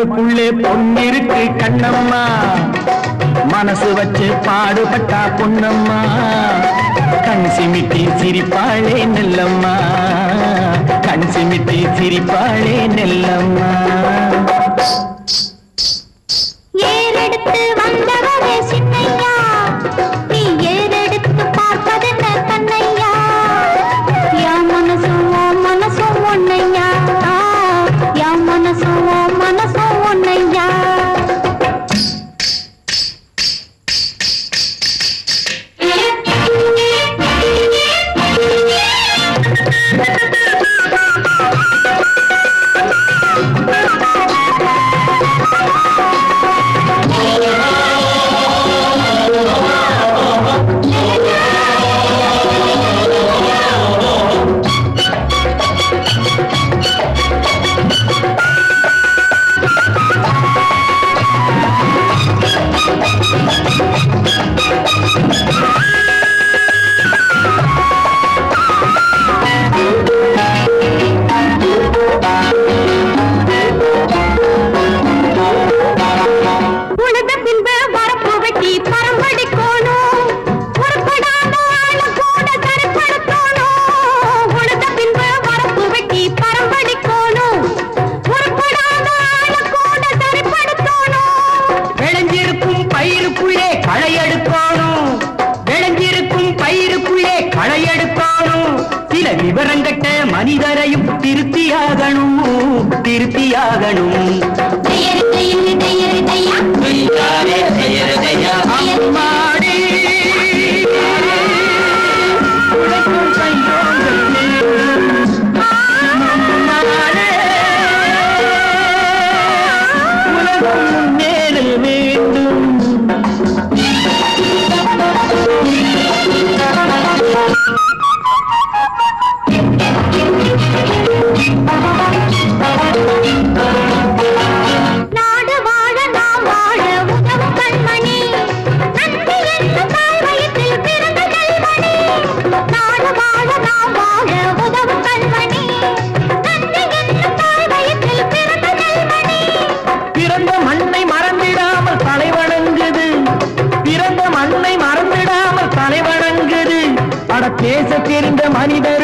கண்ணுக்குள்ளே பொன்னிருக்கு கண்ணம்மா. மனசு வச்சு பாடுபட்டா பொன்னம்மா. கண் சிமிட்டி சிரிப்பாளே நெல்லம்மா. கண் சிமிட்டி சிரிப்பாளே நெல்லம்மா. விவரங்கட்ட மனிதரையும் திருப்தியாகணும் திருப்தியாகணும் மனிதர்